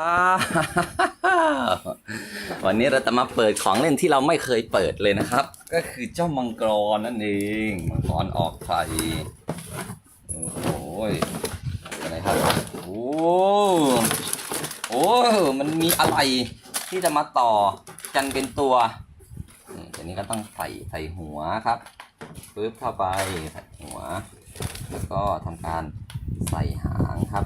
อ่าวันนี้เราจะมาเปิดของเล่นที่เราไม่เคยเปิดเลยนะครับ ก็คือเจ้ามังกรนั่นเองมังกรออกไข่โอ้โหอะไรครับโอ้โอ้มันมีอะไรที่จะมาต่อกันเป็นตัวนี่ทีนี้ก็ต้องใส่ใส่หัวครับปึ๊บเข้าไปใส่หัว แล้วก็ทำการใส่หางครับ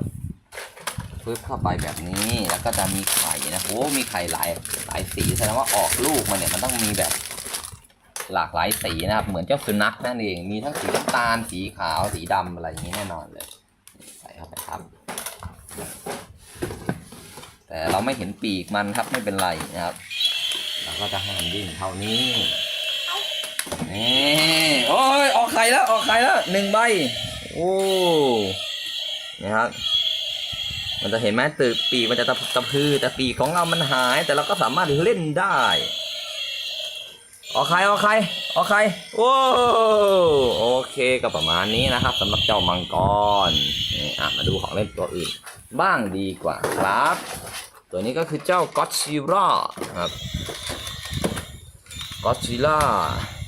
ปึ๊บเข้าไปแบบนี้แล้วก็จะมีไข่นะโอ้มีไข่หลายหลายสีแสดงว่าออกลูกมาเนี่ยมันต้องมีแบบหลากหลายสีนะครับ เหมือนเจ้าสุนัขนั่นเองมีทั้งสีน้ำตาลสีขาวสีดำอะไรอย่างนี้แน่นอนเลย ใส่เข้าไปครับ แต่เราไม่เห็นปีกมันครับไม่เป็นไรนะครับเราก็จะให้มันวิ่งเท่านี้นี่โอ้ยออกไข่แล้วออกไข่แล้วหนึ่งใบโอ้นี่ครับ มันจะเห็นไหมตือปีกมันจะตะตะพือแต่ปีกของเรามันหาย แต่เราก็สามารถเล่นได้ออกใครออกใครออกใครโอ้โอเคก็ประมาณนี้นะครับสำหรับเจ้ามังกรนี่อะมาดูของเล่นตัวอื่น บ้างดีกว่าครับ ตัวนี้ก็คือเจ้าก็ซิล่าครับก็ซิล่า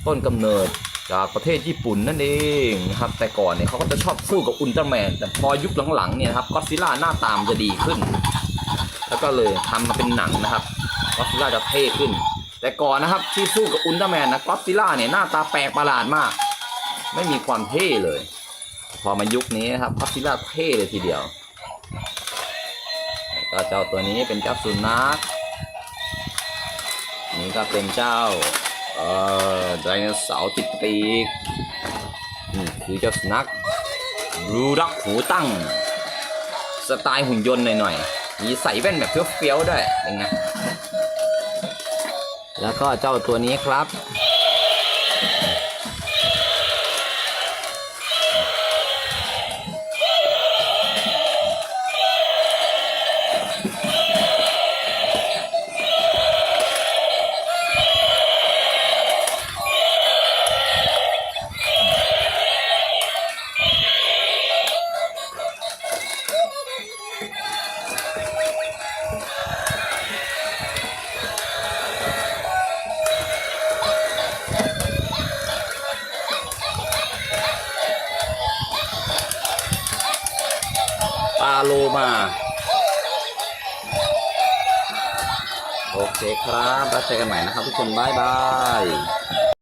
ต้นกำเนิด จากประเทศญี่ปุ่นนั่นเองนะครับแต่ก่อนเนี่ยเขาก็จะชอบสู้กับอุลตร้าแมน แต่พอยุคหลังๆเนี่ยครับก็ซิล่าหน้าตามจะดีขึ้น แล้วก็เลยทำมาเป็นหนังนะครับก็ซิล่าจะเท่ขึ้น แต่ก่อนนะครับที่สู้กับอุลตร้าแมนนะก็ซิล่าเนี่ยหน้าตาแปลกประหลาดมาก ไม่มีความเท่เลย พอมายุคนี้นะครับก็ซิล่าเท่เลยทีเดียวก็เจ้าตัวนี้เป็นเจ้าสุนัขนี่ก็เป็นเจ้า เออไดโนเสาร์ติดปีกนี่คือเจ้าสุนัขบลูด็อกหูตั้ง สไตล์หุ่นยนต์หน่อยๆ มีใส่แว่นแบบเฟี้ยวๆด้วยเป็นไงแล้วก็เจ้าตัวนี้ครับ โลมา โอเคครับ แล้วเจอกันใหม่นะครับทุกคน บ๊ายบาย